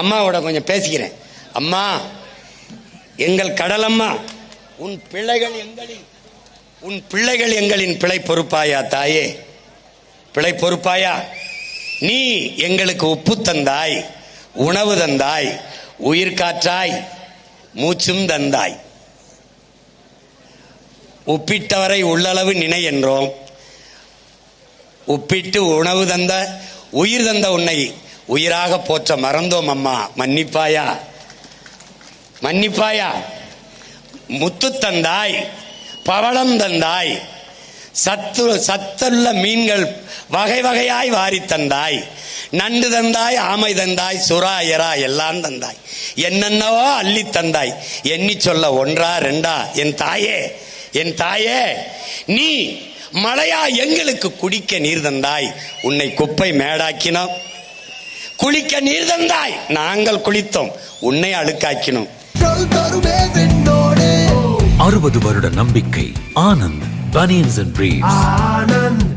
அம்மாவோட கொஞ்சம் பேசிக்கிறேன். அம்மா எங்கள் கடலம்மா உன் பிள்ளைகள் எங்களின் உன் பிள்ளைகள் எங்களின் பிழை பொறுப்பாயா தாயே? பிழை பொறுப்பாயா? நீ எங்களுக்கு உப்பு தந்தாய் உணவு தந்தாய் உயிர் காற்றாய் மூச்சும் தந்தாய். உப்பிட்டவரை உள்ளளவு நினை என்றோம். உப்பிட்டு உணவு தந்த உயிர் தந்த உன்னை உயிராக போற்ற மறந்தோம் அம்மா. மன்னிப்பாயா? மன்னிப்பாயா? முத்து தந்தாய் பவளம் தந்தாய் சத்து சத்துள்ள மீன்கள் வகை வகையாய் வாரி தந்தாய். நண்டு தந்தாய் ஆமை தந்தாய் சுறா எறா எல்லாம் தந்தாய். என்னென்னவோ அள்ளி தந்தாய். எண்ணி சொல்ல ஒன்றா ரெண்டா? என் தாயே என் தாயே நீ மழையா எங்களுக்கு குடிக்க நீர் தந்தாய். உன்னை குப்பை மேடாக்கினோம். குளிக்க நீர் தந்தாய். நாங்கள் குளித்தோம். உன்னை அழுக்காக்கினோம். அறுபது வருட நம்பிக்கை ஆனந்த் பனியன்ஸ் அண்ட் ஆனந்த்.